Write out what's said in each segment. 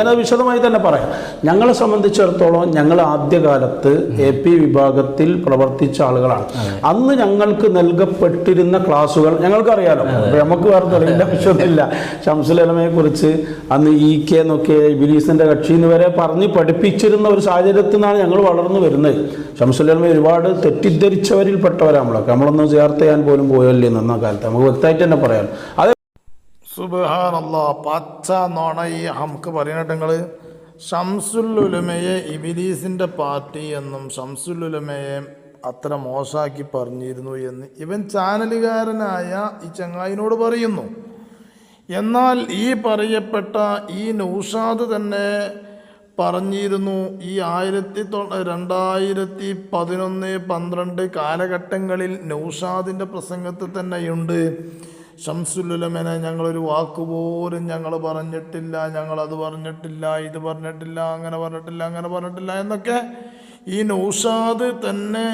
ഞാനത് വിശദമായി തന്നെ പറയാം. ഞങ്ങളെ സംബന്ധിച്ചിടത്തോളം ഞങ്ങൾ ആദ്യകാലത്ത് എ പി വിഭാഗത്തിൽ പ്രവർത്തിച്ച ആളുകളാണ്. അന്ന് ഞങ്ങൾക്ക് നൽകപ്പെട്ടിരുന്ന ക്ലാസ്സുകൾ ഞങ്ങൾക്കറിയാലോ. അറിയാലോ നമുക്ക് വേറെ തെളിവിന്റെ ആവശ്യമൊന്നുമില്ല. ഷംസുലമയെ കുറിച്ച് അന്ന് ഇ കെ എന്നൊക്കെ ബിലീസിന്റെ കക്ഷി എന്ന് വരെ പറഞ്ഞ് പഠിപ്പിച്ചിരുന്ന ഒരു സാഹചര്യത്തിൽ നിന്നാണ് ഞങ്ങൾ വളർന്നു വരുന്നത്. ഷംസുലമ ഒരുപാട് തെറ്റിദ്ധരിച്ചവരിൽ പെട്ടവരാണ് നമ്മളൊക്കെ. നമ്മളൊന്നും ചേർത്ത് ചെയ്യാൻ പോലും പോയല്ലേ എന്ന കാലത്ത് നമുക്ക് വ്യക്തമായിട്ട് തന്നെ പറയാം അത് സുബഹാനല്ലാ പച്ച നോണ ഈ ഹംക്ക് നിങ്ങൾ ഷംസുല്ലുലമയെ ഇബിലീസിന്റെ പാർട്ടി എന്നും ഷംസുല്ലുലമയെ അത്ര മോശാക്കി പറഞ്ഞിരുന്നു എന്ന് ഇവൻ ചാനലുകാരനായ ഈ ചങ്ങായിനോട് പറയുന്നു. എന്നാൽ ഈ പറയപ്പെട്ട ഈ നൗഷാദ് തന്നെ പറഞ്ഞിരുന്നു ഈ ആയിരത്തി രണ്ടായിരത്തി പതിനൊന്ന് പന്ത്രണ്ട് കാലഘട്ടങ്ങളിൽ നൗഷാദിന്റെ പ്രസംഗത്തിൽ തന്നെയുണ്ട് ഷംസുലുലമനെ ഞങ്ങളൊരു വാക്കുപോലും ഞങ്ങൾ പറഞ്ഞിട്ടില്ല ഞങ്ങളത് പറഞ്ഞിട്ടില്ല ഇത് പറഞ്ഞിട്ടില്ല അങ്ങനെ പറഞ്ഞിട്ടില്ല അങ്ങനെ പറഞ്ഞിട്ടില്ല എന്നൊക്കെ ഈ നൗഷാദ് തന്നെ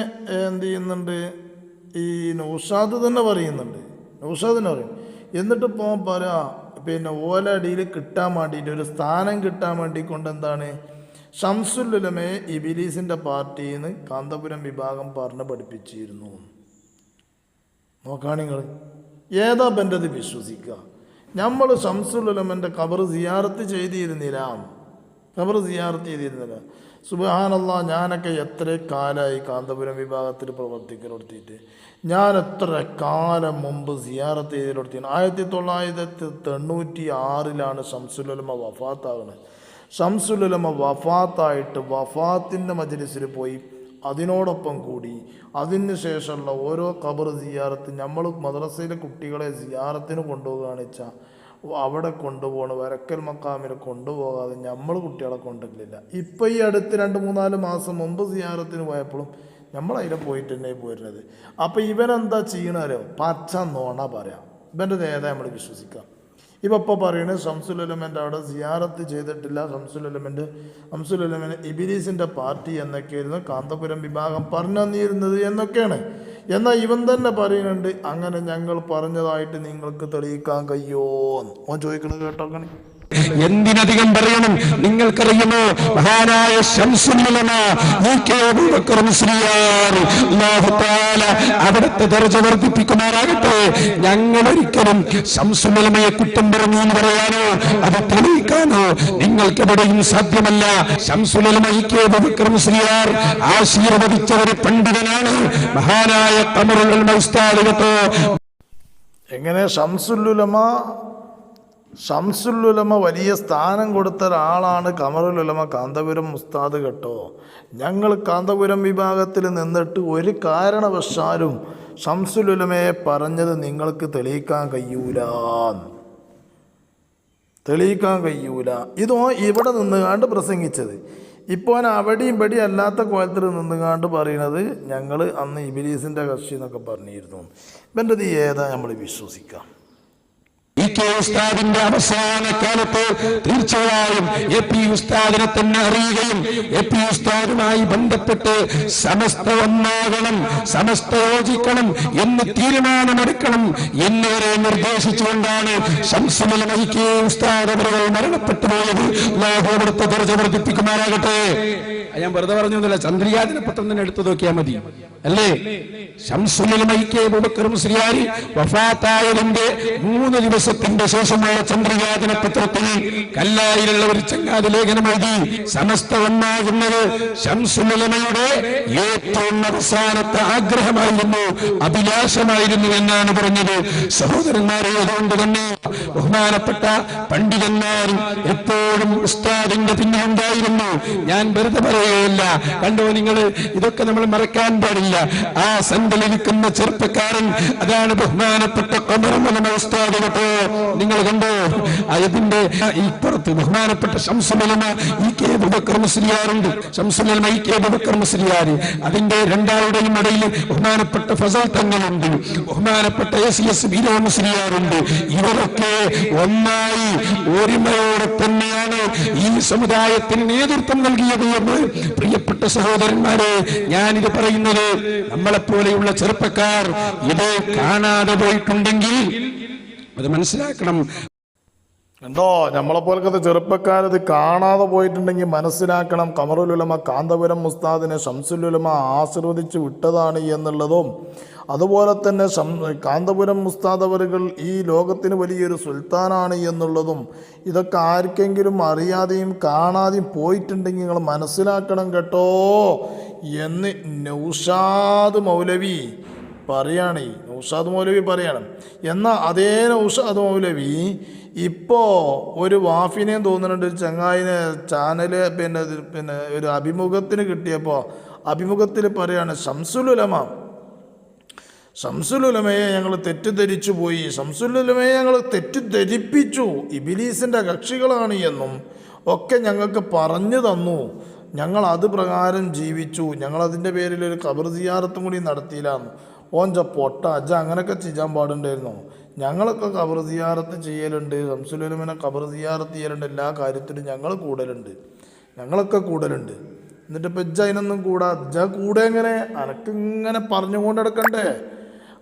എന്ത് ചെയ്യുന്നുണ്ട്? ഈ നൗഷാദ് തന്നെ പറയുന്നുണ്ട്. നൗഷാദിനെ പറയും. എന്നിട്ട് ഇപ്പോൾ പറയാ പിന്നെ ഓലടിയിൽ കിട്ടാൻ വേണ്ടിയിട്ട് ഒരു സ്ഥാനം കിട്ടാൻ വേണ്ടി കൊണ്ട് എന്താണ്? ഷംസുലുലമയെ ഇബിലീസിന്റെ പാർട്ടിയിൽ നിന്ന് കാന്തപുരം വിഭാഗം പറഞ്ഞ് പഠിപ്പിച്ചിരുന്നു. നോക്കാണ് നിങ്ങൾ ഏതാ ബന്ധത് വിശ്വസിക്കുക? നമ്മൾ ഷംസുലമന്റെ കബർ സിയാറത്ത് ചെയ്തിരുന്നില്ല. കബർ സിയാറത്ത് ചെയ്തിരുന്നില്ല. സുബഹാനല്ല ഞാനൊക്കെ എത്ര കാലമായി കാന്തപുരം വിഭാഗത്തിൽ പ്രവർത്തിക്കലെടുത്തിട്ട് ഞാൻ എത്ര കാലം മുമ്പ് സിയാറത്ത് ചെയ്തിലൊടുത്തി ആയിരത്തി തൊള്ളായിരത്തി തൊണ്ണൂറ്റി ആറിലാണ് ഷംസുലുലമ വഫാത്താകുന്നത്. ഷംസുലുലമ വഫാത്തായിട്ട് വഫാത്തിന്റെ മജലിസിൽ പോയി അതിനോടൊപ്പം കൂടി അതിന് ശേഷമുള്ള ഓരോ ഖബർ സിയാറത്ത് നമ്മൾ മദ്രസയിലെ കുട്ടികളെ സിയാറത്തിന് കൊണ്ടുപോകുകയാണ് അവിടെ കൊണ്ടുപോകണ വരക്കൽ മക്കാമിൽ കൊണ്ടുപോകാതെ നമ്മൾ കുട്ടികളെ കൊണ്ടില്ല ഇപ്പം ഈ അടുത്ത് രണ്ട് മൂന്നാൽ മാസം മുമ്പ് സിയാറത്തിന് പോയപ്പോഴും നമ്മൾ അതിലെ പോയിട്ട് തന്നെ പോരുന്നത്. അപ്പം ഇവനെന്താ ചെയ്യണല്ലോ പച്ച നോണ പറയാം. ഇവന്റെ നേതാ നമ്മൾ വിശ്വസിക്കാം. ഇപ്പം ഇപ്പോൾ പറയുന്നത് ഷംസുലമന്റെ അവിടെ സിയാറത്ത് ചെയ്തിട്ടില്ല. ഷംസുലമന്റെ ഷംസുലമന് ഇബിലീസിന്റെ പാർട്ടി എന്നൊക്കെയായിരുന്നു കാന്തപുരം വിഭാഗം പറഞ്ഞു തന്നിരുന്നത് എന്നൊക്കെയാണ്. എന്നാൽ ഇവൻ തന്നെ പറയുന്നുണ്ട് അങ്ങനെ ഞങ്ങൾ പറഞ്ഞതായിട്ട് നിങ്ങൾക്ക് തെളിയിക്കാൻ കഴിയോ ഓൻ ചോദിക്കണത് കേട്ടോക്കണേ എന്തിനധികം പറയണം? നിങ്ങൾക്കറിയുമോ? മഹാനായ അവിടുത്തെ ദർജ വർദ്ധിപ്പിക്കുമാറാകട്ടെ. ഞങ്ങൾ ഒരിക്കലും ശംസുമലമയെ കുറ്റം പറഞ്ഞു എന്ന് പറയാനോ അത് തെളിയിക്കാനോ നിങ്ങൾക്കെവിടെയും സാധ്യമല്ല. ശംസുലമയ്ക്ക് മുസ്ലിയാർ ആശീർവദിച്ച ഒരു പണ്ഡിതനാണ്. മഹാനായ കമറുൽ മൗസ്താദികത്തോ എങ്ങനെ? ഷംസുല്ലുലമ ഷംസുല്ലുലമ വലിയ സ്ഥാനം കൊടുത്ത ഒരാളാണ് കമറുലുലമ കാന്തപുരം മുസ്താദ് കേട്ടോ. ഞങ്ങൾ കാന്തപുരം വിഭാഗത്തിൽ നിന്നിട്ട് ഒരു കാരണവശാലും ഷംസുലുലമയെ പറഞ്ഞത് നിങ്ങൾക്ക് തെളിയിക്കാൻ കഴിയൂല. തെളിയിക്കാൻ കഴിയൂല. ഇതോ ഇവിടെ നിന്നുകാണ്ട് പ്രസംഗിച്ചത്. ഇപ്പോൾ അവിടെയും ഇവിടെയും അല്ലാത്ത കോലത്തിൽ നിന്നുകാണ്ട് പറയുന്നത് ഞങ്ങൾ അന്ന് ഇബിലീസിന്റെ കക്ഷി എന്നൊക്കെ പറഞ്ഞിരുന്നു. ഇവന്റെ ഏതാ നമ്മൾ വിശ്വസിക്കാം. കെ ഉസ്താദിന്റെ അവസാന കാലത്ത് തീർച്ചയായും എ പി ഉസ്താദിനെ തന്നെ അറിയുകയും എ പി ഉസ്താദുമായി ബന്ധപ്പെട്ട് സമസ്ത ഒന്നാകണം സമസ്ത യോജിക്കണം എന്ന് തീരുമാനമെടുക്കണം എന്നിവരെ നിർദ്ദേശിച്ചുകൊണ്ടാണ് ശംസുമല ഉസ്താദ് അവരുകൾ മരണപ്പെട്ടു പോയത്. ലോകോപുരത്തെ വർദ്ധിപ്പിക്കുമാറാകട്ടെ. ഞാൻ വെറുതെ പറഞ്ഞൊന്നുമില്ല ചന്ദ്രിയാദിന പത്രം തന്നെ എടുത്തു നോക്കിയാൽ മതി. അല്ലേ? വഫാത്തായതിന്റെ മൂന്ന് ദിവസത്തിന്റെ ശേഷമുള്ള ചന്ദ്രികാദിന പത്രത്തിൽ കല്ലായിലുള്ള ഒരു ചങ്ങാതി ലേഖനം എഴുതി സമസ്ത ഒന്നാകുന്നത് ശംസുമലമയുടെ ഏറ്റവും അവസാനത്തെ ആഗ്രഹമായിരുന്നു അഭിലാഷമായിരുന്നു എന്നാണ് പറഞ്ഞത്. സഹോദരന്മാരെ അതുകൊണ്ട് തന്നെ ബഹുമാനപ്പെട്ട പണ്ഡിതന്മാർ എപ്പോഴും ഉസ്താദിന്റെ പിന്നെ ഉണ്ടായിരുന്നു ഞാൻ വെറുതെ പറയുകയില്ല കണ്ടോ നിങ്ങൾ ഇതൊക്കെ നമ്മൾ മറക്കാൻ പാടില്ല. ആ സന്തലിരിക്കുന്ന ചെറുപ്പക്കാരൻ അതാണ് ബഹുമാനപ്പെട്ട കേട്ടോ. നിങ്ങൾ കണ്ടോ? അതിന്റെ ഇപ്പുറത്ത് ബഹുമാനപ്പെട്ട ശംസുലമ ഈ കെ ബുബക്കർ മുസ്ലിയാറുണ്ട് ശംസുലമ ഈ കെ ബുബക്കർ അതിന്റെ രണ്ടാളുടെയും ഇടയിൽ ബഹുമാനപ്പെട്ട ഫസൽ തങ്ങളുണ്ട്. ബഹുമാനപ്പെട്ട എ സി എസ് ബീരോ ഇവരൊക്കെ ഒന്നായി ഒരുമയോടെ തന്നെയാണ് ഈ സമുദായത്തിന് നേതൃത്വം നൽകിയത് എന്ന് പ്രിയപ്പെട്ട സഹോദരന്മാരെ ഞാനിത് പറയുന്നത് നമ്മളെപ്പോലെയുള്ള ചെറുപ്പക്കാർ ഇത് കാണാതെ പോയിട്ടുണ്ടെങ്കിൽ അത് മനസ്സിലാക്കണം. എന്തോ നമ്മളെ പോലത്തെ ചെറുപ്പക്കാരത് കാണാതെ പോയിട്ടുണ്ടെങ്കിൽ മനസ്സിലാക്കണം. കമറുലുലമ കാന്തപുരം മുസ്താദിനെ ഷംസുലുലമ ആശീർവദിച്ച് വിട്ടതാണ് എന്നുള്ളതും അതുപോലെ തന്നെ കാന്തപുരം മുസ്താദ് ഈ ലോകത്തിന് വലിയൊരു സുൽത്താനാണ് എന്നുള്ളതും ഇതൊക്കെ ആർക്കെങ്കിലും അറിയാതെയും കാണാതെയും പോയിട്ടുണ്ടെങ്കിൽ നിങ്ങൾ മനസ്സിലാക്കണം കേട്ടോ. എന്ന് നൗഷാദ് മൗലവി പറയാണ്. നൗഷാദ് മൗലവി പറയണം. എന്നാൽ അതേ നൗഷാദ് മൗലവി ഇപ്പോൾ ഒരു വാഫിനെയും തോന്നുന്നുണ്ട് ഒരു ചങ്ങായിനെ ചാനൽ പിന്നെ പിന്നെ ഒരു അഭിമുഖത്തിന് കിട്ടിയപ്പോൾ അഭിമുഖത്തിൽ പറയാണ് ശംസുലുലമ ശംസുലുലമയെ ഞങ്ങൾ തെറ്റിദ്ധരിച്ചു പോയി ശംസുലുലമയെ ഞങ്ങൾ തെറ്റിദ്ധരിപ്പിച്ചു ഇബിലീസിന്റെ കക്ഷികളാണ് എന്നും ഒക്കെ ഞങ്ങൾക്ക് പറഞ്ഞു തന്നു. ഞങ്ങൾ അത് പ്രകാരം ജീവിച്ചു. ഞങ്ങൾ അതിന്റെ പേരിൽ ഒരു കബർ സിയാറത്തും കൂടി നടത്തിയില്ലാന്ന് ഓഞ്ച പൊട്ട അജ അങ്ങനെയൊക്കെ ചെയ്യാൻ പാടുണ്ടായിരുന്നു. ഞങ്ങളൊക്കെ കബർ സിയാറത്ത് ചെയ്യലുണ്ട്. ഷംസുലുലമിനെ കബർ സിയാറത്ത് ചെയ്യലുണ്ട്. എല്ലാ കാര്യത്തിലും ഞങ്ങൾ കൂടലുണ്ട്. ഞങ്ങളൊക്കെ കൂടലുണ്ട്. എന്നിട്ട് ഇപ്പം ഇജ്ജ അതിനൊന്നും കൂടാ. ഇജ്ജ കൂടെ എങ്ങനെ? അനക്കിങ്ങനെ പറഞ്ഞുകൊണ്ട് എടുക്കണ്ടേ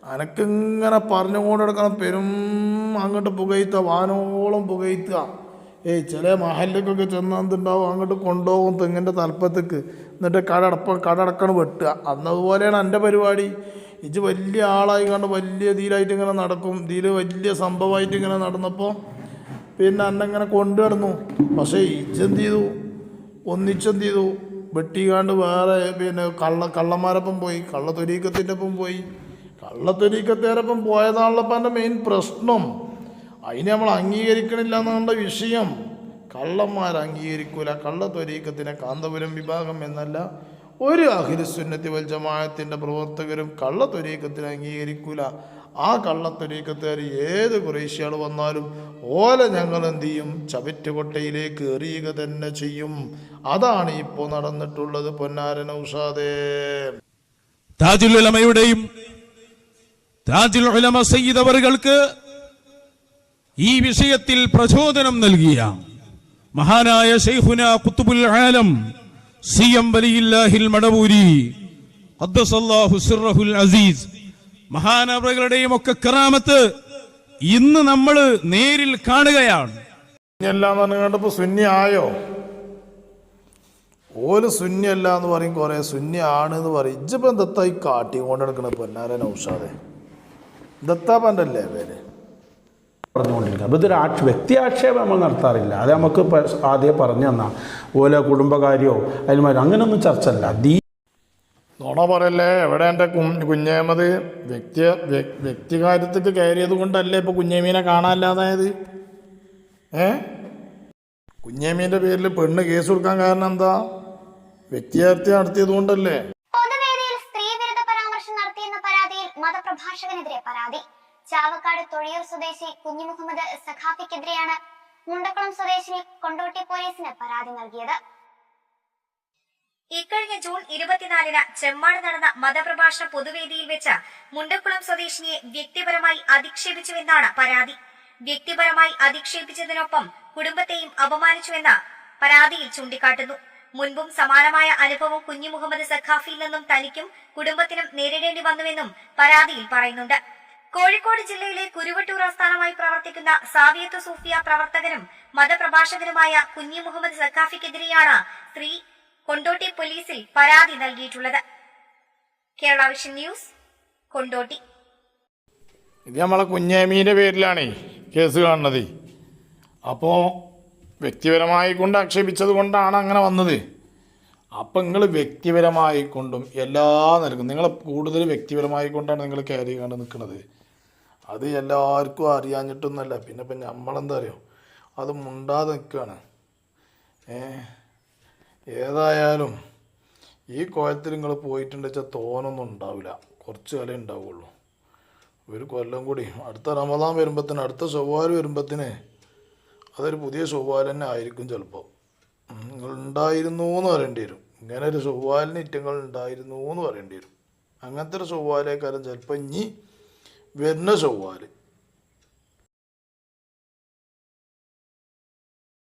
അനക്കിങ്ങനെ പറഞ്ഞുകൊണ്ട് എടുക്കണം പെരും അങ്ങോട്ട് പുകയ്ത്ത വാനോളം പുകയ്ത്തുക ഏയ് ചില മഹലിലേക്കൊക്കെ ചെന്നാൽ എന്തുണ്ടാവും? അങ്ങോട്ട് കൊണ്ടുപോകും തെങ്ങിന്റെ തലപ്പത്തേക്ക്. എന്നിട്ട് കടടപ്പ് കടടക്കണം വെട്ടുക. അന്നതുപോലെയാണ് എന്റെ പരിപാടി. ഇജ് വലിയ ആളായി കണ്ട് വലിയ ഇതിലായിട്ട് ഇങ്ങനെ നടക്കും. ഇതിൽ വലിയ സംഭവമായിട്ട് ഇങ്ങനെ നടന്നപ്പോൾ പിന്നെ അന്നെങ്ങനെ കൊണ്ടുവരുന്നു പക്ഷേ ഇജെന്ത് ചെയ്തു? ഒന്നിച്ചെന്ത് ചെയ്തു? വെട്ടിക്കാണ്ട് വേറെ പിന്നെ കള്ള കള്ളന്മാരൊപ്പം പോയി. കള്ളത്തൊരീക്കത്തിന്റെ ഒപ്പം പോയി കള്ളത്തൊരീക്കത്തേരൊപ്പം പോയതാണല്ലപ്പം എന്റെ മെയിൻ പ്രശ്നം. അതിനെ നമ്മൾ അംഗീകരിക്കണില്ല എന്നുള്ള വിഷയം. കള്ളന്മാർ അംഗീകരിക്കൂല കള്ളത്തൊരീക്കത്തിനെ കാന്തപുരം വിഭാഗം എന്നല്ല ഒരു അഖിലുസുന്നത്തി വൽ ജമാഅത്തിന്റെ പ്രവർത്തകരും കള്ള ത്വരീക്കത്തിനെ അംഗീകരിക്കൂല. ആ കള്ള ത്വരീക്കത്തുകാർ ഏത് കുറേശ്യകൾ വന്നാലും ഓല ഞങ്ങൾ എന്തു ചെയ്യും? ചവിറ്റുകൊട്ടയിലേക്ക് എറിയുക തന്നെ ചെയ്യും. അതാണ് ഇപ്പോൾ നടന്നിട്ടുള്ളത് പൊന്നാരൻ ഔഷാദേ താജുലമയുടെയും താജുൽ ഉലമ ഈ വിഷയത്തിൽ പ്രചോദനം നൽകിയ മഹാനായ ഷെയ്ഖുന കുത്തുബുൽ ആലം സി മടവൂരി. അസീസ്. മഹാനവറുകളുടെയും ഒക്കെ കറാമത്ത് ഇന്ന് നമ്മൾ നേരിൽ കാണുകയാണ്. സുന്നിയല്ല എന്ന് കണ്ടപ്പോ സുന്നി ആയോ ഓൽ സുന്യല്ല എന്ന് പറയും കുറെ സുന്നി ആണ് എന്ന് പറയും. ഇജ്ജിപ്പം ദത്തായി കാട്ടി കൊണ്ട് നടക്കണ പൊന്നാരൻ ഔഷാദെ ദത്താപ്പന്റെ അല്ലേ പേര്? പറഞ്ഞുകൊണ്ടിരിക്കുക അപ്പോൾ ഇതൊരു ആക്ഷ വ്യക്തി ആക്ഷേപം നമ്മൾ നടത്താറില്ല. അത് നമുക്ക് ആദ്യം പറഞ്ഞു തന്നാൽ ഓല കുടുംബകാര്യമോ അതിന് അങ്ങനെയൊന്നും ചർച്ച അല്ല ദീ നുണ പറയല്ലേ എവിടെ എന്റെ കുഞ്ഞേമത്? വ്യക്തി വ്യ- വ്യക്തികാര്യത്തേക്ക് കയറിയത് കൊണ്ടല്ലേ ഇപ്പോൾ കുഞ്ഞേമീനെ കാണാനില്ലാതായത്? ഏ? കുഞ്ഞേമീന്റെ പേരിൽ പെണ്ണ് കേസ് കൊടുക്കാൻ കാരണം എന്താ? വ്യക്തിഹത്യ നടത്തിയത് കൊണ്ടല്ലേ? പൊതുവേദിയിൽ സ്ത്രീവിരുദ്ധ പരാമർശം നടത്തിയെന്ന പരാതിയിൽ മതപ്രഭാഷകനെതിരെ പരാതി. ചാവക്കാട് തൊഴിയൂർ സ്വദേശി കുഞ്ഞിമുഹമ്മദ് സഖാഫിക്കെതിരെയാണ് മുണ്ടക്കുളം സ്വദേശിനി കൊണ്ടോട്ടി പോലീസിന് പരാതി നൽകിയത്. ഇക്കഴിഞ്ഞ ജൂൺ ഇരുപത്തിനാലിന് ചെമ്മാട് നടന്ന മതപ്രഭാഷണ പൊതുവേദിയിൽ വെച്ച് മുണ്ടക്കുളം സ്വദേശിനിയെ വ്യക്തിപരമായി അധിക്ഷേപിച്ചുവെന്നാണ് പരാതി. വ്യക്തിപരമായി അധിക്ഷേപിച്ചതിനൊപ്പം കുടുംബത്തെയും അപമാനിച്ചുവെന്ന് പരാതിയിൽ ചൂണ്ടിക്കാട്ടുന്നു. മുൻപും സമാനമായ അനുഭവം കുഞ്ഞു മുഹമ്മദ് സഖാഫിയിൽ നിന്നും തനിക്കും കുടുംബത്തിനും നേരിടേണ്ടി വന്നുവെന്നും പരാതിയിൽ പറയുന്നുണ്ട്. കോഴിക്കോട് ജില്ലയിലെ കുരുവട്ടൂർ ആസ്ഥാനമായി പ്രവർത്തിക്കുന്ന സാവിയത്ത് സൂഫിയ പ്രവർത്തകനും മതപ്രഭാഷകനുമായ കുഞ്ഞി മുഹമ്മദ് സഖാഫിക്കെതിരെയാണ് സ്ത്രീ കൊണ്ടോട്ടി പോലീസിൽ പരാതി നൽകിയിട്ടുള്ളത്. ന്യൂസ് കൊണ്ടോട്ടി. ഇത് നമ്മളെ കുഞ്ഞേമീന്റെ പേരിലാണേ കേസ് കാണുന്നത്. അപ്പോൾ വ്യക്തിപരമായി കൊണ്ട് ആക്ഷേപിച്ചത് കൊണ്ടാണ് അങ്ങനെ വന്നത്. അപ്പം നിങ്ങൾ വ്യക്തിപരമായി കൊണ്ടും എല്ലാ നിലക്കും നിങ്ങൾ കൂടുതൽ വ്യക്തിപരമായി കൊണ്ടാണ് നിങ്ങൾ കയറി കണ്ട് നിൽക്കുന്നത് അത് എല്ലാവർക്കും അറിയാഞ്ഞിട്ടൊന്നുമല്ല. പിന്നെ ഇപ്പം നമ്മളെന്താ അറിയോ? അത് മുണ്ടാതെ നിൽക്കുകയാണ് ഏതായാലും ഈ കോലത്തിൽ നിങ്ങൾ പോയിട്ടുണ്ടെന്ന് വെച്ചാൽ തോനൊന്നും ഉണ്ടാവില്ല. കുറച്ച് കാലേ ഉണ്ടാവുള്ളൂ. ഒരു കൊല്ലം കൂടി. അടുത്ത റമദാൻ വരുമ്പത്തിന് അടുത്ത ചൊവ്വാൽ വരുമ്പത്തിന് അതൊരു പുതിയ ചൊവ്വാൽ തന്നെ ആയിരിക്കും ചിലപ്പോൾ നിങ്ങൾ ഉണ്ടായിരുന്നു എന്ന് പറയേണ്ടി വരും. ഇങ്ങനെ ഒരു ചൊവ്വാലിന് ഇറ്റങ്ങൾ ഉണ്ടായിരുന്നു എന്ന് പറയേണ്ടി വരും. അങ്ങനത്തെ ഒരു ചൊവ്വാലേക്കാരം ചിലപ്പോൾ ഇനി വരുന്ന ചൊവ്വാൽ